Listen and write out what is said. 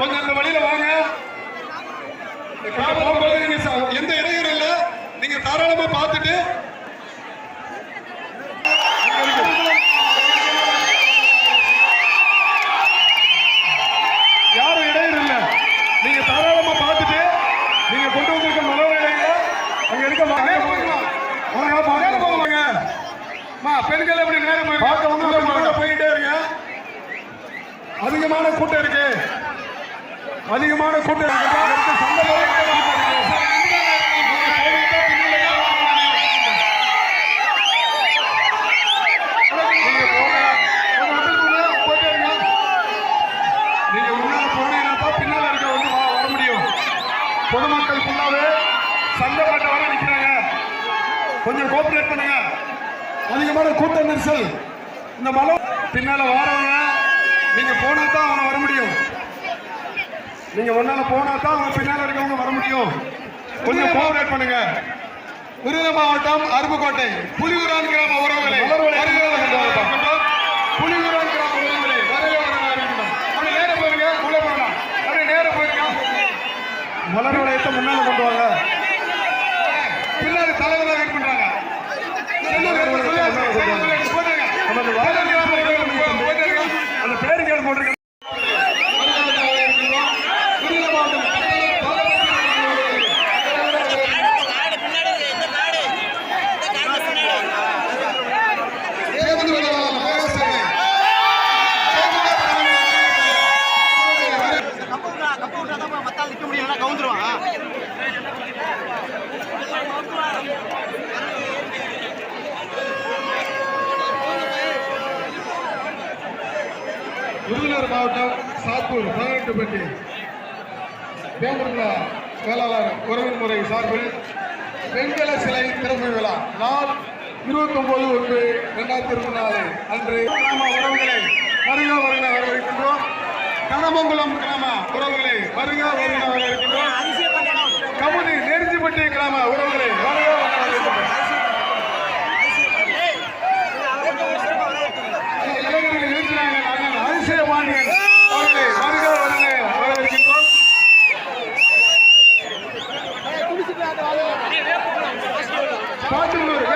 கொஞ்சம் இந்த வழியில வாங்க. போகும்போது நீங்க எந்த இடையூறும் இல்ல. நீங்க தாராளமா பார்த்துட்டு. யாரும் இடையூறு இல்ல. நீங்க தாராளமா பார்த்துட்டு நீங்க கொண்டு வந்திருக்க மலர்களை அங்க இருக்க வாங்க வாங்க வாங்க. போவாங்க பெண்கள் எப்படி நேரம் பார்க்க போயிட்டே இருங்க. அதிகமான கூட்டம் இருக்கு. அதிகமான கூட்டம் போனீங்கன்னா தான் வர முடியும். பொதுமக்கள் ஃபுல்லாவே சண்டை போட்ட வர நிற்கிறாங்க கொஞ்சம் கோஆபரேட் பண்ணுங்க. அதிகமான கூட்ட நெரிசல். இந்த மலை பின்னால வாரவங்க நீங்க போனா தான் அவனை வர முடியும். நீங்க முன்னால போனா தான் அவங்க பின்னால இருக்கவங்க வர முடியும். கொஞ்சம் கோஆபரேட் பண்ணுங்க. விருதுநகர் மாவட்டம் அருப்புக்கோட்டை புலியூரான் கிராம உறவுகளை புலியூரான் கிராம உறவுகளை வருக வருக அறிவிக்கிறோம். அப்படியே நேரா போயிருங்க. உள்ள போகலாம். அப்படியே நேரா போயிருங்க. மலர் வளையத்தை முன்னால கொண்டு வாங்க. பின்னாடி தலைவராக வெயிட் விருதுநகர் மாவட்டம் சாத்தூர் பதினெட்டுப்பட்டி தேமுதிக வேளாளர் உறவின் முறை சார்பில் வெண்கல சிலை திறப்பு விழா. நாள் இருபத்தொன்பது ஒன்று ரெண்டாயிரத்தி இருபத்தி நாலு அன்று கிராம உறவுகளை வருக வருக வரவேற்கின்றோம். கனமங்குளம் கிராம உறவுகளை வருக வருக வரவேற்கின்றோம் கமுதி நெருஞ்சிப்பட்டி கிராம உறவுகளை வருக வருக வரவேற்கின்றோம் இளைஞர்கள் இருக்கிறாங்க நாங்கள் அதிசய பாண்டியன் அவர்களை வருக வருக வரவேற்கின்றோம். காட்டுள்ளூர்